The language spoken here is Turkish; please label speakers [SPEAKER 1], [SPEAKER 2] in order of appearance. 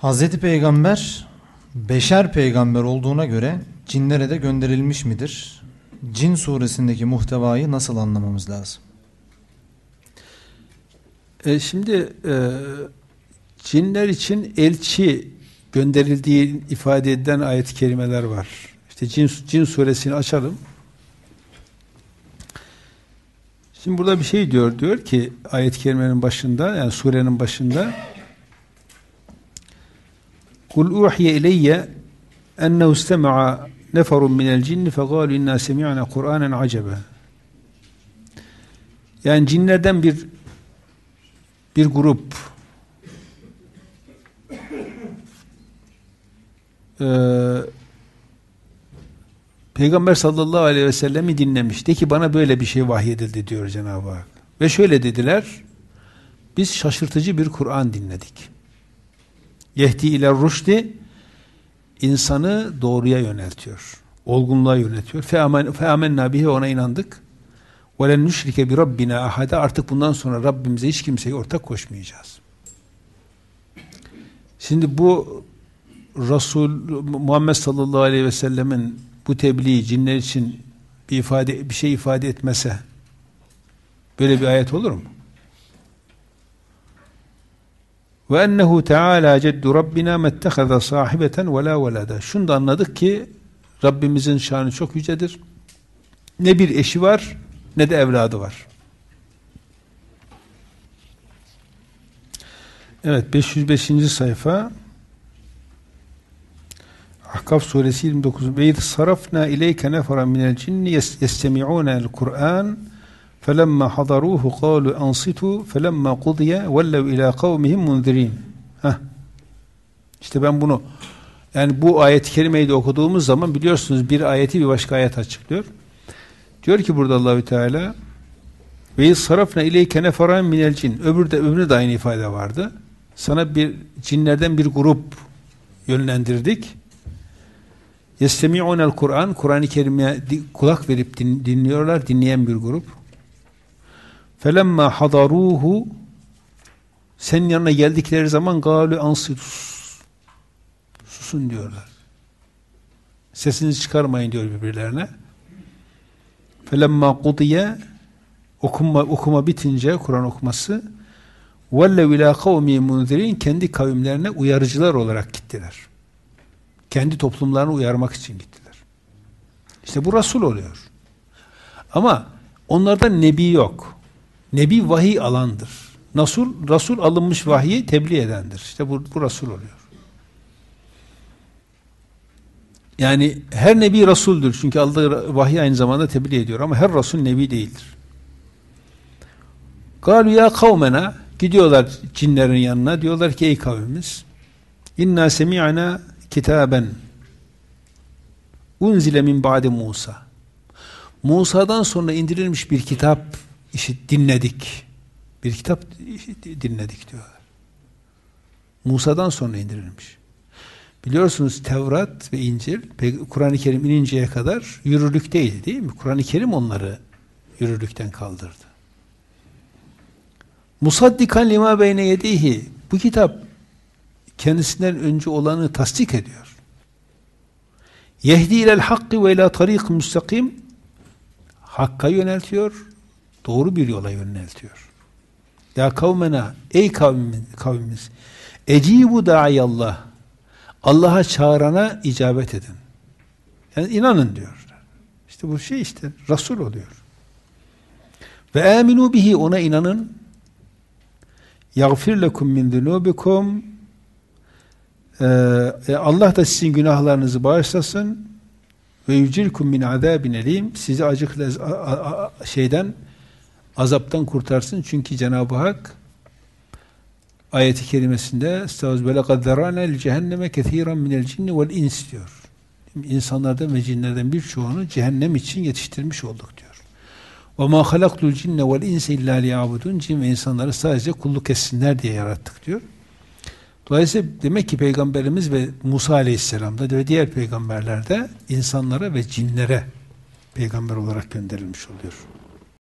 [SPEAKER 1] Hazreti Peygamber beşer peygamber olduğuna göre cinlere de gönderilmiş midir? Cin suresindeki muhtevayı nasıl anlamamız lazım?
[SPEAKER 2] E, şimdi e, cinler için elçi gönderildiği ifade edilen ayet-i kerimeler var. İşte cin, cin suresini açalım. Şimdi burada bir şey diyor. Diyor ki ayet-i kerimenin başında yani surenin başında Kul uhiye ileyye ennehu istema'a neferun minel cinni fegalu inna semi'na Kur'anen acebe. Yani cinlerden bir bir grup e, Peygamber sallallahu aleyhi ve sellemi dinlemiş. De ki bana böyle bir şey vahyedildi diyor Cenab-ı Hak. Ve şöyle dediler. Biz şaşırtıcı bir Kur'an dinledik. Yehdi ile rüşdi insanı doğruya yöneltiyor. Olgunluğa yöneltiyor. Feamen bihi ona inandık. Nüşrike bi rabbina ahada artık bundan sonra Rabbimize hiç kimseyi ortak koşmayacağız. Şimdi bu Resul Muhammed sallallahu aleyhi ve sellemin bu tebliği cinler için bir ifade bir şey ifade etmese böyle bir ayet olur mu? Ve ennehu teala ceddu rabbina mettehaza sahibeten ve la velada. Şunu da anladık ki Rabbimizin şanı çok yücedir. Ne bir eşi var ne de evladı var. Evet 505. sayfa Ahkaf suresi 29 ve sarafna ileyke neferen minel cinni yestemi'ûnel Kur'an hadaruhu qalu ansitu felemma qudiye vellev ila kavmihim munzirin Heh. İşte ben bunu yani bu ayet-i kerimeyi de okuduğumuz zaman biliyorsunuz bir ayeti bir başka ayet açıklıyor. Diyor ki burada Allahü Teala ve sarafna ileyke neferen minel cin. Öbürde öbüründe de aynı ifade vardı. Sana bir cinlerden bir grup yönlendirdik. Yestemi'unel Kur'an, Kur'an-ı Kerim'e kulak verip din, dinliyorlar, dinleyen bir grup. Felemma hadaruhu senin yanına geldikleri zaman galu ansitus susun diyorlar. Sesinizi çıkarmayın diyor birbirlerine. Felemma kudiye okuma, okuma bitince Kur'an okuması vellev ila kavmi munzirin kendi kavimlerine uyarıcılar olarak gittiler. Kendi toplumlarını uyarmak için gittiler. İşte bu Resul oluyor. Ama onlarda Nebi yok. Nebi vahiy alandır. Resul, Resul alınmış vahiyi tebliğ edendir. İşte bu, bu Resul oluyor. Yani her Nebi Resul'dür. Çünkü aldığı vahiy aynı zamanda tebliğ ediyor. Ama her Resul Nebi değildir. Galu ya kavmena gidiyorlar cinlerin yanına. Diyorlar ki ey kavmimiz inna semi'na kitaben unzile min ba'de Musa. Musa'dan sonra indirilmiş bir kitap işit dinledik. Bir kitap dinledik diyorlar. Musa'dan sonra indirilmiş. Biliyorsunuz Tevrat ve İncil Kur'an-ı Kerim ininceye kadar yürürlükteydi değil mi? Kur'an-ı Kerim onları yürürlükten kaldırdı. Musaddikan lima beyne yedihi bu kitap kendisinden önce olanı tasdik ediyor. Yehdi ilel hakkı ve ila tarik müstakim hakka yöneltiyor, doğru bir yola yöneltiyor. Ya kavmena, ey kavmimiz, kavmimiz ecibu da'iyallah Allah'a çağırana icabet edin. Yani inanın diyor. İşte bu şey işte Resul oluyor. Ve aminu bihi ona inanın. Yagfir lekum min zunubikum ee, e, Allah da sizin günahlarınızı bağışlasın ve yücilkum min azabin elim sizi acık şeyden azaptan kurtarsın çünkü Cenab-ı Hak ayeti kerimesinde estağfirullah zarana cehenneme kesiran minel cinni vel ins diyor. İnsanlardan ve cinlerden birçoğunu cehennem için yetiştirmiş olduk diyor. Ve ma halaktul cinne vel insa illa liyabudun cin ve insanları sadece kulluk etsinler diye yarattık diyor. Dolayısıyla demek ki Peygamberimiz ve Musa Aleyhisselam'da ve diğer peygamberlerde insanlara ve cinlere peygamber olarak gönderilmiş oluyor.